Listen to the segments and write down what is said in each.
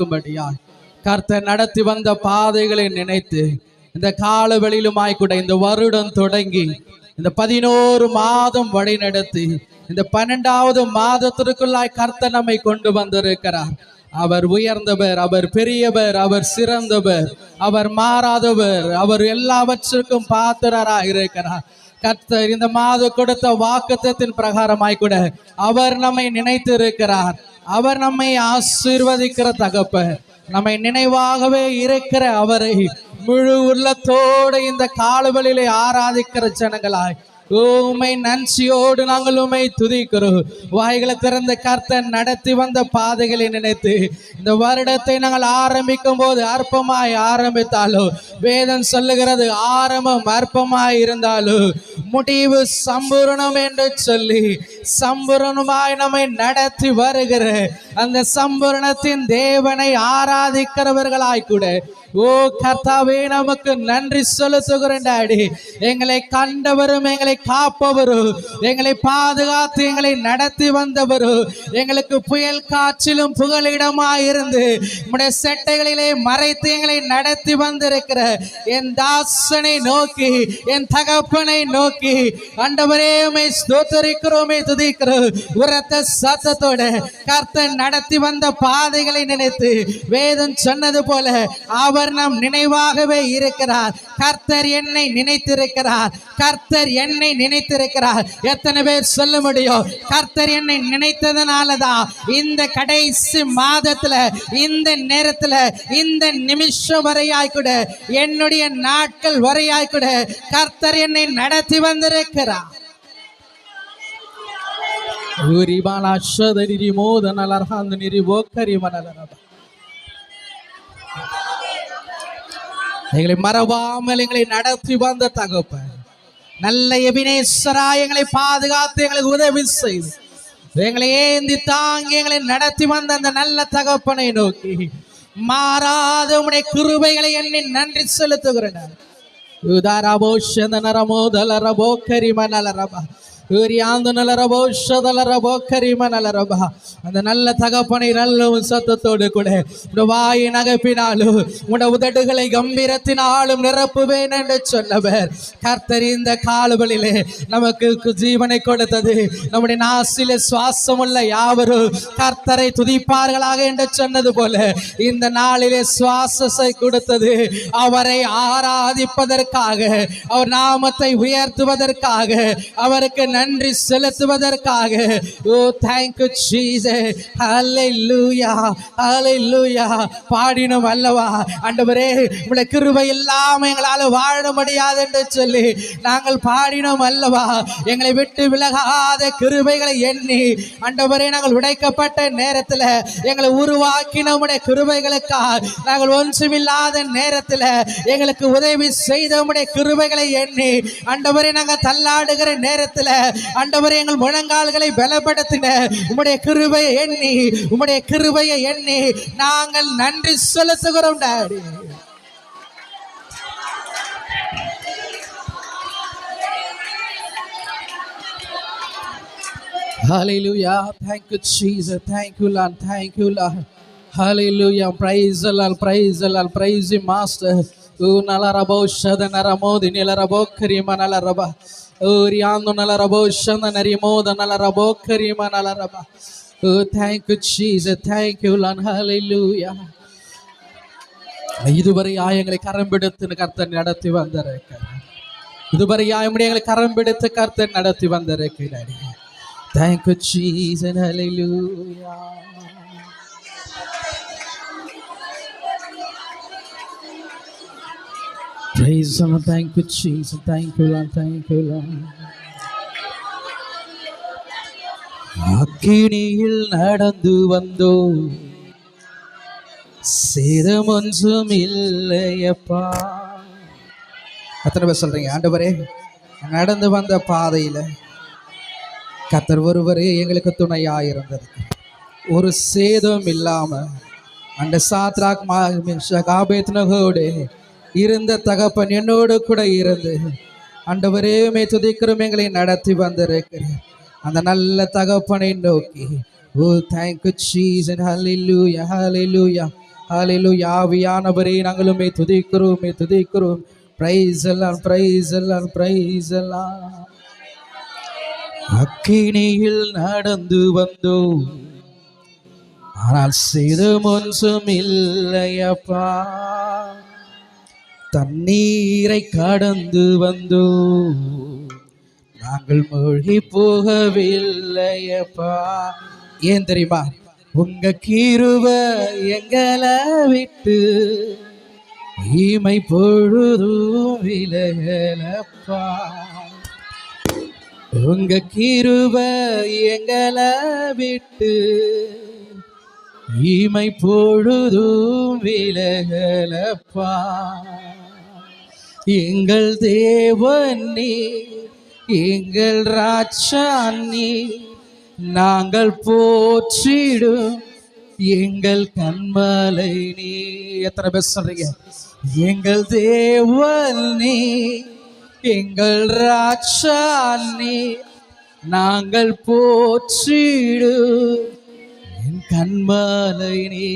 பார்க்கும்படியா கர்த்தர் நடத்தி வந்த பாதைகளை நினைத்து இந்த காலவெளியிலுமாய் கூட இந்த வருடம் தொடங்கி இந்த பதினோரு மாதம் வழி நடத்தி இந்த பன்னெண்டாவது மாதத்திற்குள்ளாய் கர்த்தர் நம்மை கொண்டு வந்திருக்கிறார். அவர் உயர்ந்தவர் அவர் பெரியவர் அவர் சிறந்தவர் அவர் மாறாதவர் அவர் எல்லாவற்றிற்கும் பாத்திரராக இருக்கிறார். கர்த்தர் இந்த மாதம் கொடுத்த வாக்குத்தத்தின் பிரகாரமாய் கூட அவர் நம்மை நினைத்து இருக்கிறார் அவர் நம்மை ஆசீர்வதிக்கிற தகப்ப நம்மை நினைவாகவே இருக்கிற அவரை முழு உள்ளத்தோடு இந்த காலவெளியிலே ஆராதிக்கிற ஜனங்களாய் உமை நன்சியோடு நாங்கள் உமை துதிக்கிறோம். வாய்களை திறந்த கர்த்தன் நடத்தி வந்த பாதைகளை நினைத்து இந்த வருடத்தை நாங்கள் ஆரம்பிக்கும் போது அற்பமாய் ஆரம்பித்தாலும் வேதம் சொல்லுகிறது ஆரம்பம் அற்பமாய் இருந்தாலும் முடிவு சம்பூரணம் என்று சொல்லி சம்பூரணமாய் நம்மை நடத்தி வருகிற அந்த சம்பூரணத்தின் தேவனை ஆராதிக்கிறவர்களாய் கூட ஓ கர்த்தாவே நமக்கு நன்றி செலுத்துகிறேன் டாடி. எங்களை கண்டவரும் எங்களை காப்பவரும் எங்களை பாதுகாத்து எங்களை நடத்தி வந்தவரும் எங்களுக்கு புயல் காற்றிலும் புகலிடமாய் இருந்து செட்டைகளிலே மறைத்து எங்களை நடத்தி வந்திருக்கிற என் தாசனை நோக்கி என் தகப்பனை நோக்கி ஆண்டவரே உமை ஸ்தோத்தரிக்கிறோமே துதிக்கிறோம். உரத்த சத்தத்தோட கர்த்தன் நடத்தி வந்த பாதைகளை நினைத்து வேதம் சொன்னது போல அவர் நம் நினைவாகவே இருக்கிறார் கர்த்தர் என்னை நினைத்திருக்கிறார் கர்த்தர் என்னை நினைத்திருக்கிறார் எத்தனை பேர் சொல்ல முடியும் கர்த்தர் என்னை நினைத்ததுனாலதான் இந்த கடைசி மாதத்துல இந்த நேரத்துல இந்த நிமிஷம் வரையாய் கூட என்னுடைய நாட்கள் வரையாய் கூட கர்த்தர் என்னை நடத்தி வந்திருக்கிறார் ಊರಿಬಾಲ ಶದರಿ ಮೋದನಲ ಹಂದು ನಿರಿ ಓಕರಿ ಮನಲ எங்களை மறவாமல் எங்களை நடத்தி வந்த தகப்ப நல்ல எபினேஸ்வரா எங்களை பாதுகாத்து எங்களுக்கு உதவி செய்து எங்களை ஏந்தி தாங்கி எங்களை நடத்தி வந்த அந்த நல்ல தகப்பனை நோக்கி மாறாத உடைய கிருபைகளை எண்ணி நன்றி செலுத்துகிறேன். உதாரபோ சந்தனரமோ தலரபோ கரிமனலரபா ಊರಿಯಾಂದು ನಲರಬೋ ಶದಲರಬೋ ಕರಿಮ ನಲರಬ அந்த நல்ல தகப்பனை நல்ல சத்தத்தோடு கூட உடைய வாயை நகைப்பினாலும் உடைய உதடுகளை கம்பீரத்தினாலும் நிரப்புவேன் என்று சொன்னவர் கர்த்தர் இந்த காலவழியிலே நமக்கு ஜீவனை கொடுத்தது நம்முடைய நாசில சுவாசம் உள்ள யாவரும் கர்த்தரை துதிப்பார்களாக என்று சொன்னது போல இந்த நாளிலே சுவாசத்தை கொடுத்தது அவரை ஆராதிப்பதற்காக அவர் நாமத்தை உயர்த்துவதற்காக அவருக்கு நன்றி செலுத்துவதற்காக. ஓ தேங்க்யூ ஜீசஸ் ஹalleluya ஹalleluya பாடினோம் அல்லவா? ஆண்டவரே உடைய கிருபை இல்லாம எங்களால வாழ முடியாது என்று சொல்லி நாங்கள் பாடினோம் அல்லவா? எங்களை விட்டு விலகாத கிருபைகளை எண்ணி ஆண்டவரே நாங்கள் உடைக்கப்பட்ட நேரத்தில் எங்களை உருவாக்கின நம்முடைய கிருபைகளுக்காக நாங்கள் ஒன்றுமில்லாத நேரத்தில் எங்களுக்கு உதவி செய்த உம்முடைய கிருபைகளை எண்ணி ஆண்டவரே நாங்கள் தள்ளாடுகிற நேரத்தில் ஆண்டவரே எங்கள் முழங்கால்களை பலப்படுத்தின உம்முடைய கிருபையை எண்ணி உம்முடைய கிருபையை எண்ணி நாங்கள் நன்றி செலுத்துகிறோம் daddy Hallelujah. Thank you, Jesus. Thank you, Lord. Thank you, Lord. Hallelujah. Praise the Lord. Praise the Lord. Praise the Master. O nalarabo shada naramodi nilarabo karima rabo, karima nala rabo. Thank you, Jesus. Thank you, Lord. Hallelujah. இதுவரை ஆயங்களை கரம் பிடித்து கர்த்தன் நடத்தி வந்திருக்கிறார் இதுவரை ஆயமுடைய எங்களை கரம் பிடித்து கர்த்தன் நடத்தி வந்திருக்கிறார் Thank you, Praise and Lord. Thank you, Jesus. Thank you, Lord. Thank you, Lord. அக்கினியில் நடந்து வந்தோ சேதம் ஒன்றும் இல்லையப்பா எத்தனை பேர் சொல்றீங்க ஆண்டவரே நடந்து வந்த பாதையில கத்தர் ஒருவரே எங்களுக்கு துணையாக இருந்தது ஒரு சேதம் இல்லாம அந்த சாத்ராக் காபேத்னகோடு இருந்த தகப்பன் என்னோடு கூட இருந்து. ஆண்டவரே மே துதிக்கிறோம் எங்களை நடத்தி வந்திருக்கிறேன் அந்த நல்ல தகப்பனை நோக்கி ஓ தேங்க்யூ சீசன் ஹலிலூயா ஹலிலூயா ஹalleluya யாவியானவரே நாங்களுமே துதிக்கிறோமே துதிக்கிறோம். பிரைஸ் எல்லாம் பிரைஸ் எல்லாம் பிரைஸ் எல்லாம் அக்கினியில் நடந்து வந்தோம். ஆனால் சிறு ஒன்றும் இல்லையப்பா. தண்ணீரை கடந்து வந்தோ. நாங்கள் மூழ்கி போகவில்லையப்பா. ஏன் தெரியுமா? உங்க கீருவ எங்களை விட்டு ஈமை பொழுதும் விலகலப்பா. உங்க கீருவ எங்களை விட்டு இமை பொழுதும் விலகலப்பா. எங்கள் தேவன் நீ எங்கள் ராஜா நீ நாங்கள் போற்றிடும் எங்கள் கண்மலை நீ எத்தனை பேர் சொல்றீங்க? எங்கள் தேவன் நீ எங்கள் ராஜா நீ நாங்கள் போற்றிடும் என் கண்மலை நீ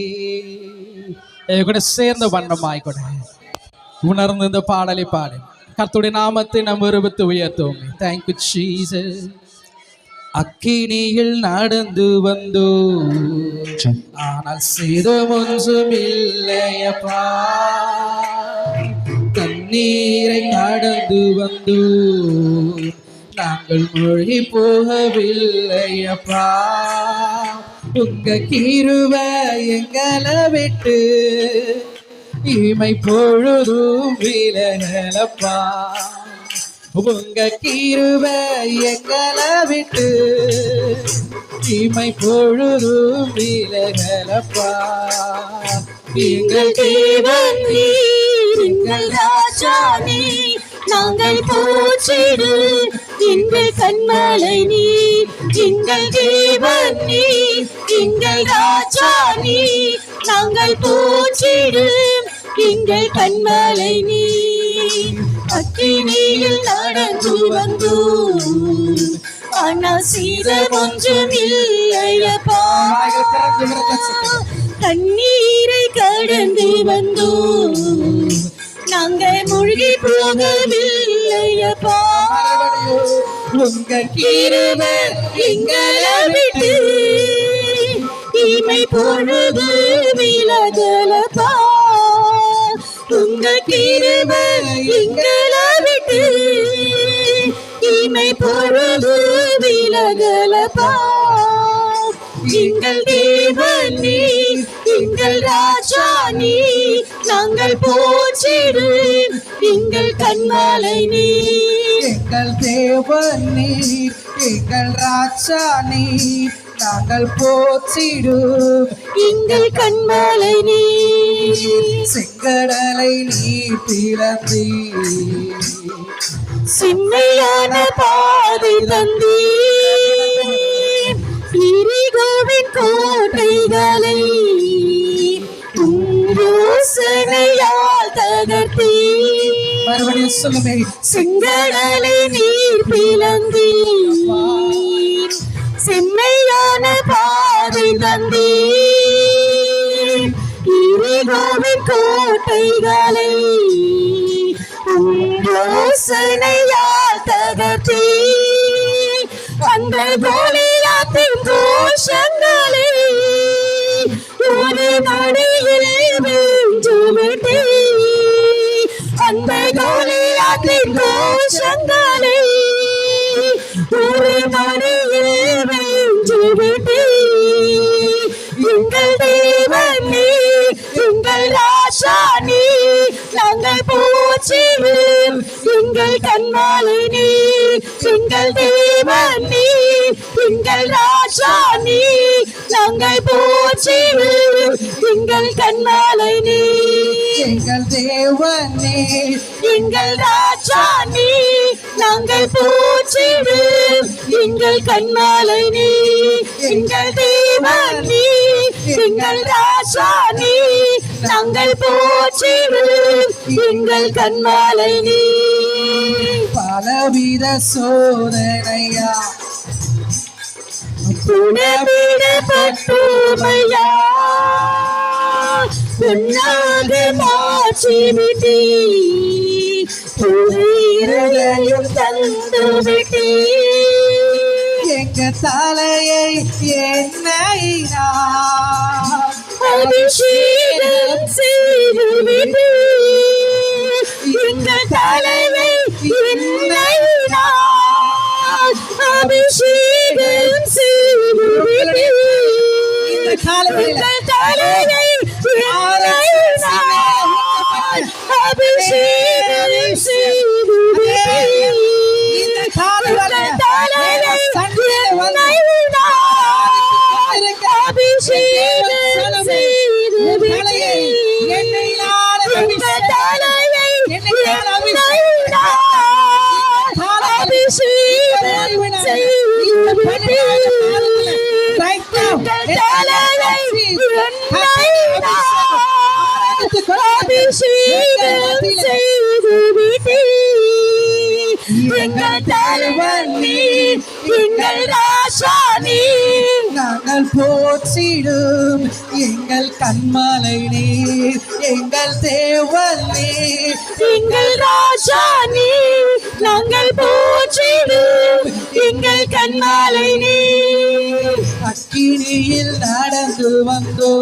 கூட சேர்ந்த வண்ணமாய் கூட உணர்ந்து இந்த பாடலை பாடு. கர்த்தருடைய நாமத்தை நம்ம விரும்பத்து உயர்த்துவோம். தேங்க்யூ ஜீசஸ் அக்கினியில் நடந்து வந்தோ. ஆனால் சேதம் ஒன்றும் இல்லையப்பா தண்ணீரை நடந்து வந்தோ. நாங்கள் மொழி போகவில்லையப்பா. உங்க கீருவ எங்களை விட்டு இமை பொழுதும் விலகலப்பா. உங்க கீருவ எங்களை விட்டு இமை பொழுதும் விலகலப்பா. எங்கள் தேவன் நீர், எங்கள் ராஜா நீ நாங்கள் போச்சிடு எங்கள் கண்மலை நீ எங்கள் தேவன் நீ எங்கள் ராஜா நீ நாங்கள் போற்றிடு எங்கள் கண்மலை நீ. அக்கினியில் நடந்து வந்தோம் ஆனால் சீதம் ஒன்றும் இல்லையப்பா தண்ணீரை கடந்து வந்தோம் நாங்கள் மூழ்கி போகவில்லையப்பா. உங்க கீருவ எங்களை விட்டு இமை பொழுது விலகலப்பா உங்க கிருப எங்களை விட்டு இமை பொழுது விலகலப்பா எங்கள் தேவன் நீ எங்கள் ராஜா நீ நாங்கள் போற்றிடு. எங்கள் கண்மலை நீ எங்கள் தேவன் நீர் எங்கள் ராஜா நீர் நாங்கள் போற்றிடும் எங்கள் கண்மலை நீ செங்கடலை நீர் பிறந்தீ செம்மையான பாதை தந்தீ சொல்லுமே செங்கடலை நீர் பிளந்தீர். செம்மையான பாதை தந்தீர். இரிகோவின் கோட்டைகளை உம் யோசனையால் தகர்த்தீர். அந்த கோலியாத்தின் கோஷங்களை ஒரு நடியில் வென்றுவிட்டீர் அந்த கோலி கோலியாத்தின் கோஷங்களை ஒரு நடியில் வென்றுவிட்டீர் எங்கள் தேவன் எங்கள் ராஜா நீ நாங்கள் போற்றிடுவோம் எங்கள் கண்மாலை நீ எங்கள் தேவன் நீ எங்கள் ராஜா நீ நாங்கள் போற்றிடுவோம் எங்கள் கண்மாலை நீ எங்கள் தேவன் நீர் எங்கள் ராஜா நீ நாங்கள் போற்றிடுவோம் எங்கள் கண்மாலை நீ எங்கள் தேவன் நீ எங்கள் ராஜா நீ நாங்கள் போற்றிடுவோம் எங்கள் கண்மாலை நீ. பலவித சோதனையா. புனவிடப்பட்டோமையா. பொன்னாக மாற்றி விட்டே புதிரையும் தந்து விட்டே எங்க தலையை என்னையா அபிஷேகம் செய்து விட்டே எங்கள் தலைவை என்னை நான் அபிஷேகம் செய்து விட்டே இந்த காலையில எங்கள் தலைவை என்னை நான் அபிஷேகம் அபிஷேகம் செய்து விட்டே எங்கள் தலைவன் நீ எங்கள் ராசா நீ நாங்கள் போற்றிடும் எங்கள் கண்மலை நீர் எங்கள் தேவன் நீர். எங்கள் நீ நாங்கள் போற்றிடும் எங்கள் கண்ணாலை நீ அக்கினியில் நடந்து வந்தோ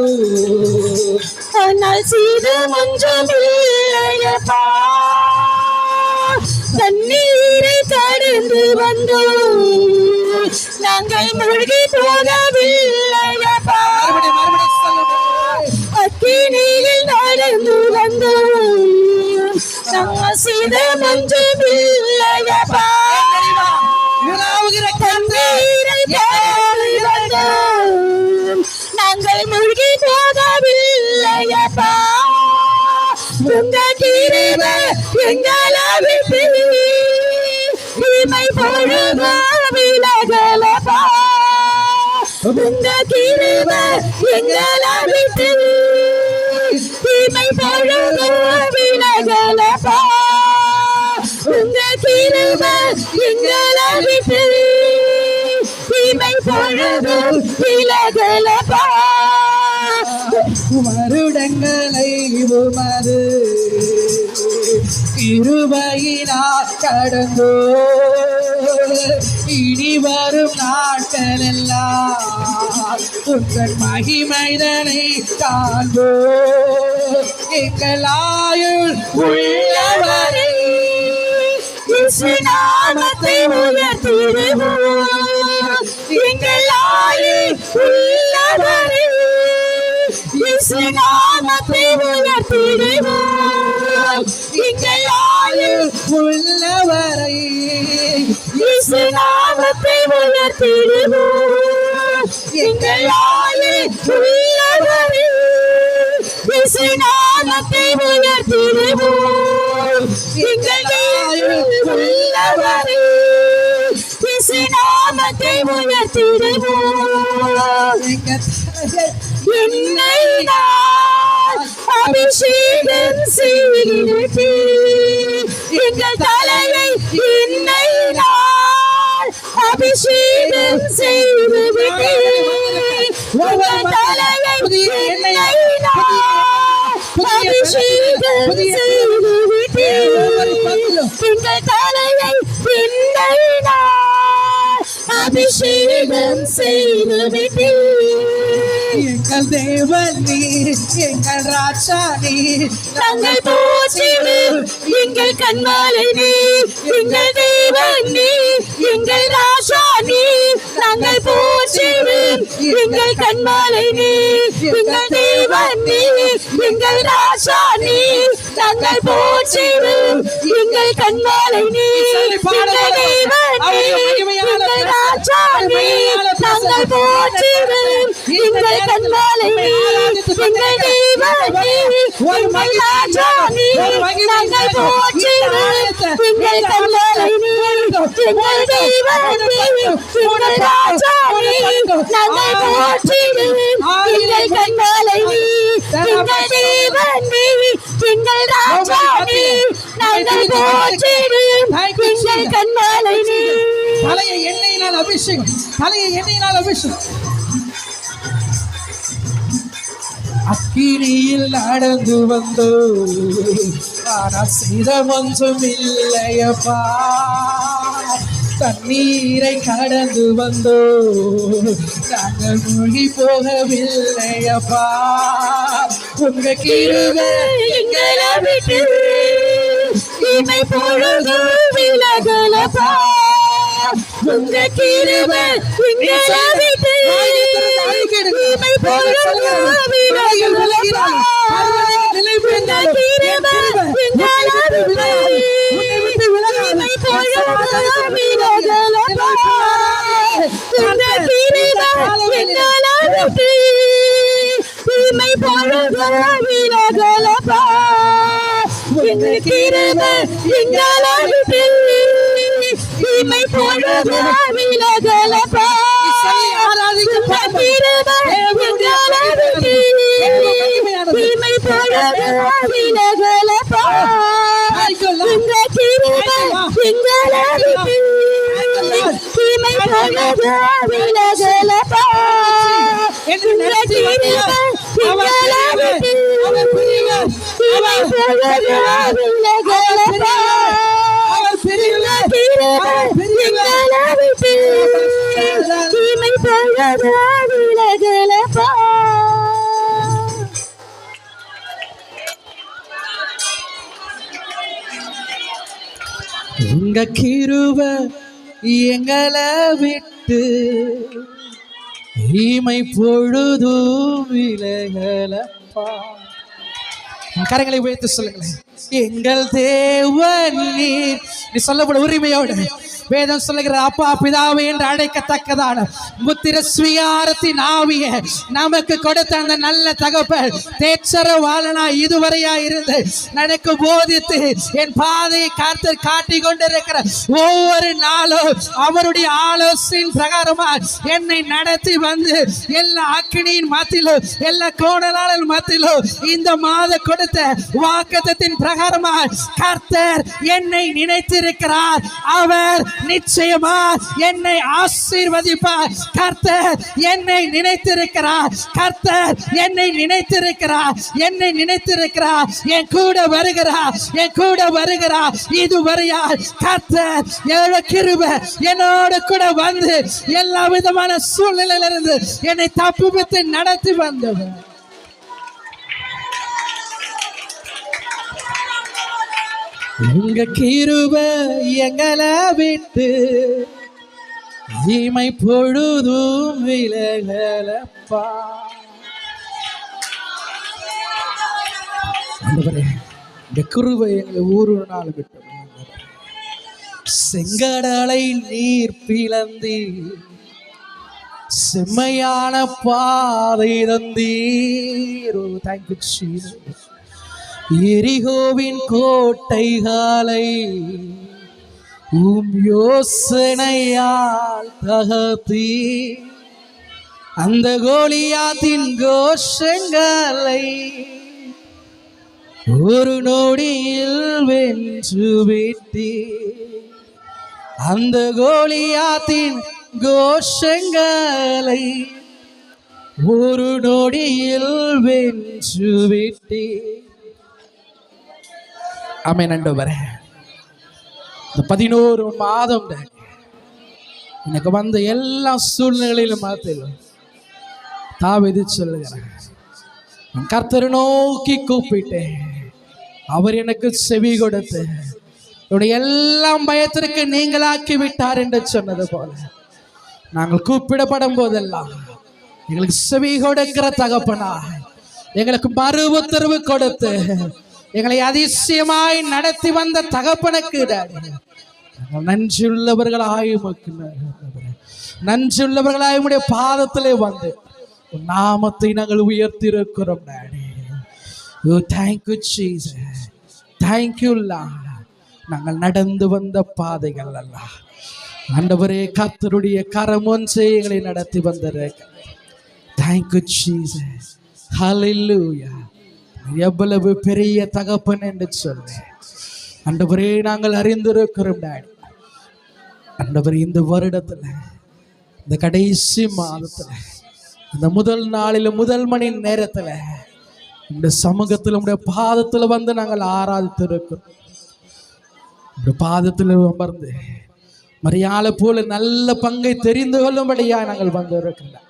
ஆனால் சீது மஞ்சம் இல்லையப்பா தண்ணீரை கடந்து வந்தோம். நாங்கள் மூழ்கி போகவில்லையப்பா. அக்கினியில் நடந்து வந்தோம். நாங்கள் சீது மஞ்சம் எங்களை விட்டு இமை பொழுது விலகலப்பா உங்க கிருப எங்களை விட்டு இமை பொழுது விலகலப்பா உங்க கிருப எங்களை விட்டு இமை பொழுது விலகலப்பா வருடங்களை உமது இருபையினால் கடந்தோ. இனி வரும் நாட்கள் எல்லாம் உங்கள் மகிமைதனை காண்போ. எங்கள் ஆயுள் உள்ளவரை இயேசு நாமத்தை உயர்த்திடுவோம் எங்கள் ஆயுள் உள்ளவரை நாமத்தை உயர்த்திடுவோம் ஆயுள் உள்ளவரை நாமத்தை உயர்த்திடுவோம். எங்கள் ஆயுள் உள்ளவரை நாமத்தை உயர்த்திடுவோம். எங்கள் ஆயுள் உள்ளவரை நாமத்தை உயர்த்திடுவோம். என்னை நான் அபிஷேகம் செய்து எங்கள் தலையை என்னை நான் அபிஷேகம் செய்து உங்கள் தலையை என்னை நான் அபிஷேகம் செய்து எங்கள் தலையை என்னை நான் அபிஷேகம் செய்து விட்டேன் எங்கள் தேவன் நீர் எங்கள் ராஜா நீர். நாங்கள் போற்றிடு எங்கள் கண்மாலை நீ எங்கள் தேவன் நீ எங்கள் ராஜா நீ நாங்கள் போற்றிடு எங்கள் கண்மாலை எங்கள் தேவன் எங்கள் ராஜா நீ நாங்கள் எங்கள் கண்மாலை எங்கள் தேவன் எங்கள் கண்மாலை நீ எங்கள் தேவன் நீ எங்கள் ராஜா நீ நாங்கள் எங்கள் கண்மாலை நீ எங்கள் நீ எங்கள் ராஜா நீ நாங்கள் போற்றிடு எங்கள் கண்மாலை நீ எங்கள் நீ எங்கள் ராஜா நீ நாங்கள் போற்றிடு எங்கள் கண்மாலை நீ தலையை எண்ணெயினால் அபிஷேகம் தலையை எண்ணெயினால் அபிஷேகம் அக்கினியில் நடந்து வந்தோ ஆனால் சிரம் ஒன்றும் இல்லையப்பா தண்ணீரை கடந்து வந்தோ நாங்கள் மூழ்கி போகவில்லையப்பா. உங்க கிருபை எங்களை விட்டு இமை பொழுது விலகலப்பா. உங்க கிருபை எங்களை கிருபை எங்களை விட்டு. இமை பொழுது விலகலப்பா உங்க கிருபை எங்களை விட்டு இமை பொழுது விலகலப்பா எங்க கிருபை எங்களை விட்டு இமை பொழுது விலகலப்பா உங்க கிருபை எங்களை விட்டு இமை பொழுது விலகலப்பா உங்க கிருபை எங்களை விட்டு இமை பொழுது விலகலப்பா உங்க எங்களை விட்டு ஈமை பொழுதும் விலகலப்பா. கரங்களை உயர்த்து சொல்லுங்களேன். எங்கள் தேவன் நீர். நீ சொல்லப்பட உரிமையோடு வேதம் சொல்லுகிற அப்பா பிதாவே என்று அழைக்கத்தக்கதான முத்திர சுயாரத்தின் ஆவிய நமக்கு கொடுத்த அந்த நல்ல தகப்ப தேச்சர வாழனா இதுவரையா இருந்து எனக்கு போதித்து என் பாதையை காத்து காட்டி கொண்டிருக்கிற ஒவ்வொரு நாளும் அவருடைய ஆலோசனையின் பிரகாரமா என்னை நடத்தி வந்து எல்லா அக்கினியின் மத்தியிலும் எல்லா கோடலாளர் மத்தியிலும் இந்த மாத கொடுத்த வாக்கத்தின் பிரகாரமா கர்த்தர் என்னை நினைத்திருக்கிறார். அவர் நிச்சயமா என்னை ஆசீர்வதிப்பார். கர்த்தர் என்னை நினைத்திருக்கிறார். கர்த்தர் என்னை நினைத்திருக்கிறார். என்னை நினைத்திருக்கிறார். என் கூட வருகிறார். என் கூட வருகிறார். இதுவரையா கர்த்தர் என்னோட கிருப என்னோட கூட வந்து எல்லா விதமான சூழ்நிலையிலிருந்து என்னை தப்புவித்து நடத்தி வந்தவர். உங்க கிருப எங்களை விட்டு இமை பொழுதும் விலகலப்பா. இந்த கிருபை எங்களை ஊரு நாள் விட்டு செங்கடலை நீர் பிளந்தி செம்மையான பாதை தந்தீர். Oh, தேங்க்யூ ஜீசஸ் எரிகோவின் கோட்டைகளை உம் யோசனையால் தகத்தி அந்த கோலியாத்தின் கோஷங்களை ஒரு நொடியில் வென்று விட்டி. அந்த கோலியாத்தின் கோஷங்களை ஒரு நொடியில் வென்று விட்டேன் அமை நண்டவரே இந்த பதினோரு மாதம் எனக்கு வந்த எல்லா சூழ்நிலையிலும் மாத்திலும் தாவிதி சொல்லுகிறேன் நான் கர்த்தரை நோக்கி கூப்பிட்டேன். அவர் எனக்கு செவி கொடுத்து என்னுடைய எல்லாம் பயத்திற்கு நீங்களாக்கி விட்டார் என்று சொன்னது போல நாங்கள் கூப்பிடப்படும் போதெல்லாம் எங்களுக்கு செவி கொடுக்கிற தகப்பனா எங்களுக்கு மறு உத்தரவு கொடுத்து எங்களை அதிசயமாய் நடத்தி வந்த தகப்பனுக்கு நன்றியுள்ளவர்களாய் நன்றியுள்ளவர்களாய் உடைய பாதத்திலே வந்து நாமத்தை நாங்கள் உயர்த்திருக்கிறோம் daddy. Oh thank you Jesus thank you நாங்கள் நடந்து வந்த பாதைகள் அல்ல. ஆண்டவரே கத்தருடைய கரம் ஒன்றே எங்களை நடத்தி வந்திருக்க. தேங்க்யூ ஜீசஸ் ஹalleluya எவ்வளவு பெரிய தகப்பன் என்று சொல்லி. அண்டவரே நாங்கள் அறிந்திருக்கிறோம் டாடி. அண்டவர் இந்த வருடத்துல இந்த கடைசி மாதத்தில் இந்த முதல் நாளில் முதல் மணி நேரத்தில் இந்த சமூகத்தில் உடைய பாதத்தில் வந்து நாங்கள் ஆராதித்து இருக்கிறோம் உங்களுடைய பாதத்தில் அமர்ந்து மரியாதை போல நல்ல பங்கை தெரிந்து கொள்ளும்படியா நாங்கள் வந்து இருக்கிறோம்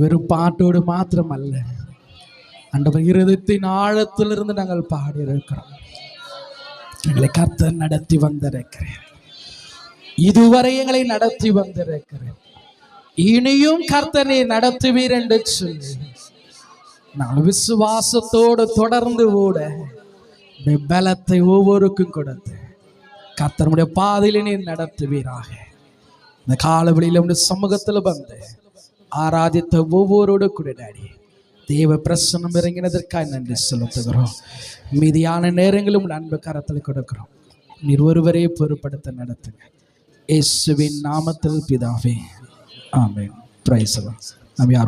வெறும் பாட்டோடு மாத்திரம் அல்ல அண்டவர் இருதயத்தின் ஆழத்திலிருந்து நாங்கள் பாடி இருக்கிறோம் எங்களை கர்த்தர் நடத்தி வந்திருக்கிறேன். இதுவரை எங்களை நடத்தி வந்திருக்கிறேன். இனியும் கர்த்தனை நடத்துவீர் என்று சொல்லி நாங்கள் விசுவாசத்தோடு தொடர்ந்து ஓட பலத்தை ஒவ்வொருக்கும் கொடுத்து கர்த்தனுடைய பாதையில நீ நடத்துவீராக. இந்த காலவெளியில் உடைய சமூகத்தில் வந்து ஆராதித்த ஒவ்வொருவோடு கூட டாடி. தேவ பிரசனம் இறங்கினதற்காக நன்றி செலுத்துகிறோம். மீதியான நேரங்களும் அன்பு கரத்தில் கொடுக்கிறோம். நீர் ஒருவரே பொறுப்படுத்த நடத்துங்க. இயேசுவின் நாமத்தில் பிதாவே. ஆமென். பிரைசலாம் நாம் யார்